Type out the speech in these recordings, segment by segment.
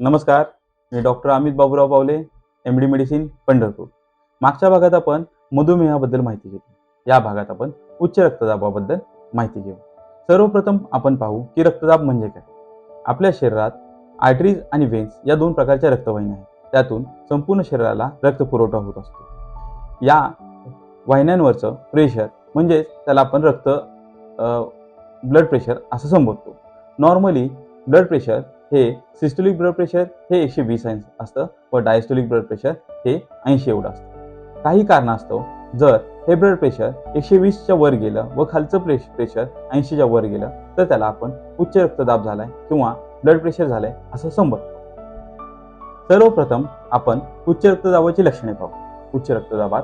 नमस्कार मी डॉक्टर अमित बाबूराव पावले M D medicine Pandharpur. मागच्या भागात आपण मधुमेहाबद्दल माहिती घेतली. या भागात आपण उच्च रक्तदाबाबद्दल माहिती घेऊ. सर्वप्रथम आपण पाहू की रक्तदाब म्हणजे काय. आपल्या शरीरात आर्टरीज आणि वेन्स या दोन प्रकारच्या रक्तवाहिन्या आहेत. त्यातून संपूर्ण शरीराला रक्तपुरवठा होत असतो. या वाहिन्यांवरचं प्रेशर म्हणजेच त्याला आपण रक्त ब्लड प्रेशर असं संबोधतो. नॉर्मली ब्लड प्रेशर हे सिस्टोलिक ब्लड प्रेशर हे एकशे वीस असतं. व डायस्टोलिक ब्लड प्रेशर हे ऐंशी एवढं असतं. काही कारणास्तव जर हे ब्लड प्रेशर एकशे वीसच्या वर गेलं व खालचं प्रेश प्रेशर ऐंशीच्या वर गेलं तर त्याला आपण उच्च रक्तदाब झालाय किंवा ब्लड प्रेशर झालंय असं संबोधतो. सर्वप्रथम आपण उच्च रक्तदाबाची लक्षणे पाहू. उच्च रक्तदाबात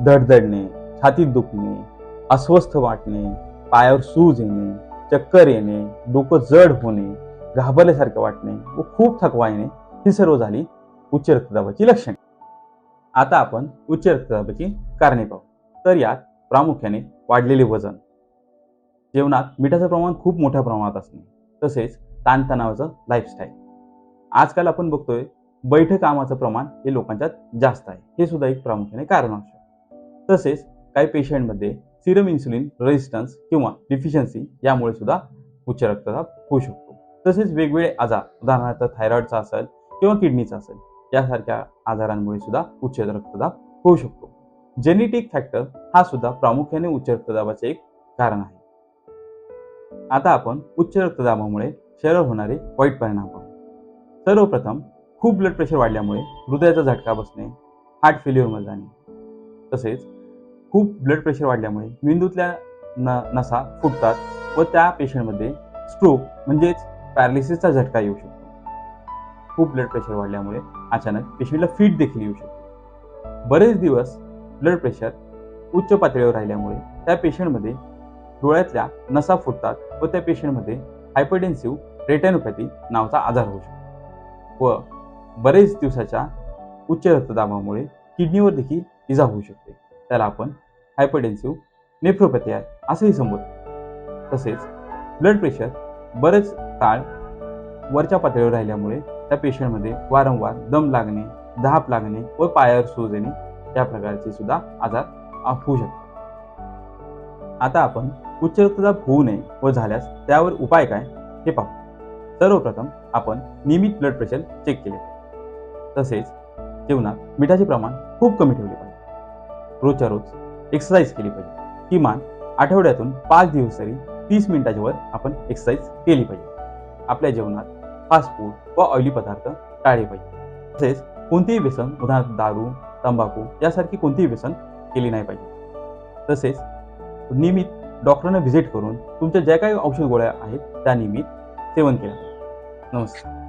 धडधडणे छातीत दुखणे अस्वस्थ वाटणे पायावर सूज येणे चक्कर येणे डोकं जड होणे घाबरल्यासारखं वाटणे व खूप थकवा येणे ही सर्व झाली उच्च रक्तदाबाची लक्षणे. आता आपण उच्च रक्तदाबाची कारणे पाहू. तर यात प्रामुख्याने वाढलेले वजन. जेवणात मिठाचं प्रमाण खूप मोठ्या प्रमाणात असणे. तसेच ताणतणावाचं लाईफस्टाईल आजकाल आपण बघतोय बैठक कामाचं प्रमाण हे लोकांच्यात जास्त आहे. हे सुद्धा एक प्रामुख्याने कारण असू शकतं तसेच काही पेशंटमध्ये सिरम इन्सुलिन रेजिस्टन्स किंवा डिफिशियन्सी यामुळे सुद्धा उच्च रक्तदाब होऊ शकतो. तसेच वेगवेगळे आजार उदाहरणार्थ थायरॉइडचा असेल किंवा किडनीचा असेल यासारख्या आजारांमुळे सुद्धा उच्च रक्तदाब होऊ शकतो. जेनेटिक फॅक्टर हा सुद्धा प्रामुख्याने उच्च रक्तदाबाचे एक कारण आहे. आता आपण उच्च रक्तदाबामुळे शरीरावर होणारे वाईट परिणाम पाहू. सर्वप्रथम खूप ब्लड प्रेशर वाढल्यामुळे हृदयाचा झटका बसणे हार्ट फेल्युअरमध्ये जाणे. तसेच खूप ब्लड प्रेशर वाढल्यामुळे मेंदूतल्या न नसा फुटतात व त्या पेशंटमध्ये स्ट्रोक म्हणजेच पॅरालिसिसचा झटका येऊ शकतो. खूप ब्लड प्रेशर वाढल्यामुळे अचानक पेशवीला फिट देखील येऊ शकतो. बरेच दिवस ब्लड प्रेशर उच्च पातळीवर राहिल्यामुळे त्या पेशंटमध्ये डोळ्यातल्या नसा फुटतात व त्या पेशंटमध्ये हायपरटेन्सिव्ह रेटॅनोपॅथी नावाचा आजार होऊ शकतो. व बरेच दिवसाच्या उच्च रक्तदाबामुळे किडनीवर देखील इजा होऊ शकते. त्याला आपण हायपरटेन्सिव्ह नेफ्रोपॅथी आहे असंही संबोधतो. तसेच ब्लड प्रेशर बरेच ताळ वरच्या पातळीवर राहिल्यामुळे त्या पेशंटमध्ये वारंवार दम लागणे धाप लागणे व पायावर सूज येणे या प्रकारचे सुद्धा आजार होऊ शकतात. आता आपण उच्च रक्तदाब होऊ नये व झाल्यास त्यावर उपाय काय हे पाहू. सर्वप्रथम आपण नियमित ब्लड प्रेशर चेक केले पाहिजे. तसेच जेवणात मिठाचे प्रमाण खूप कमी ठेवले पाहिजे. रोजच्या रोज एक्सरसाइज केली पाहिजे. किमान आठवड्यातून पाच दिवस तरी तीस मिनिटाच्या वर आपण एक्सरसाइज केली पाहिजे. आपल्या जेवणात फास्ट फूड व ऑइली पदार्थ टाळले पाहिजे. तसेच कोणतेही व्यसन उदाहरणार्थ दारू तंबाखू यासारखी कोणतीही व्यसन केली नाही पाहिजे. तसेच नियमित डॉक्टरांना व्हिजिट करून तुमच्या ज्या काही औषध गोळ्या आहेत त्या नियमित सेवन केल्या. नमस्कार.